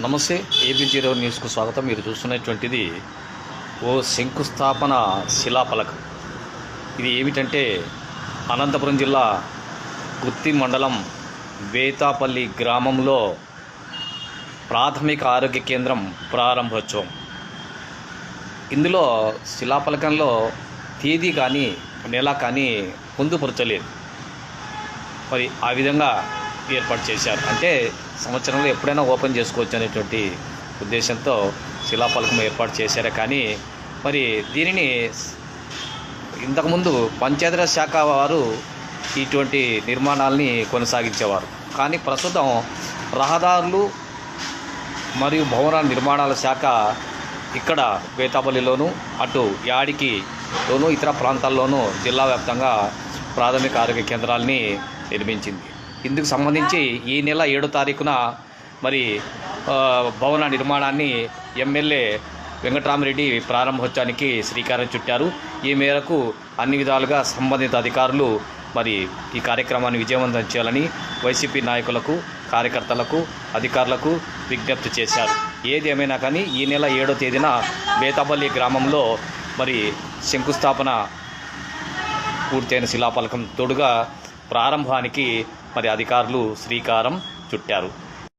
నమస్తే AB zero న్యూస్కు స్వాగతం. మీరు చూస్తున్నటువంటిది ఓ శంకుస్థాపన శిలాఫలకం. ఇది ఏమిటంటే అనంతపురం జిల్లా గుత్తి మండలం వేతాపల్లి గ్రామంలో ప్రాథమిక ఆరోగ్య కేంద్రం ప్రారంభోత్సవం. ఇందులో శిలాఫలకంలో తేదీ కానీ నెల కానీ పొందుపరచలేదు మరి ఆ విధంగా ఏర్పాటు చేశారు. అంటే సంవత్సరంలో ఎప్పుడైనా ఓపెన్ చేసుకోవచ్చు అనేటువంటి ఉద్దేశంతో శిలాఫలకం ఏర్పాటు చేశారే. కానీ మరి దీనిని ఇంతకుముందు పంచాయతీరాజ్ శాఖ వారు ఇటువంటి నిర్మాణాలని కొనసాగించేవారు. కానీ ప్రస్తుతం రహదారులు మరియు భవన నిర్మాణాల శాఖ ఇక్కడ వేతాపల్లిలోను అటు యాడికి లోను ఇతర ప్రాంతాల్లోనూ జిల్లా వ్యాప్తంగా ప్రాథమిక ఆరోగ్య కేంద్రాలని నిర్మించింది. ఇందుకు సంబంధించి ఈ నెల ఏడో తారీఖున మరి భవన నిర్మాణాన్ని ఎమ్మెల్యే వెంకటరామరెడ్డి ప్రారంభోత్సవానికి శ్రీకారం చుట్టారు. ఈ మేరకు అన్ని విధాలుగా సంబంధిత అధికారులు మరి ఈ కార్యక్రమాన్ని విజయవంతం చేయాలని వైసీపీ నాయకులకు కార్యకర్తలకు అధికారులకు విజ్ఞప్తి చేశారు. ఏది ఏమైనా కానీ ఈ నెల ఏడో తేదీన బేతాపల్లి గ్రామంలో మరి శంకుస్థాపన పూర్తయిన శిలాఫలకం తోడుగా ప్రారంభానికి మరి అధికారులు శ్రీకారం చుట్టారు.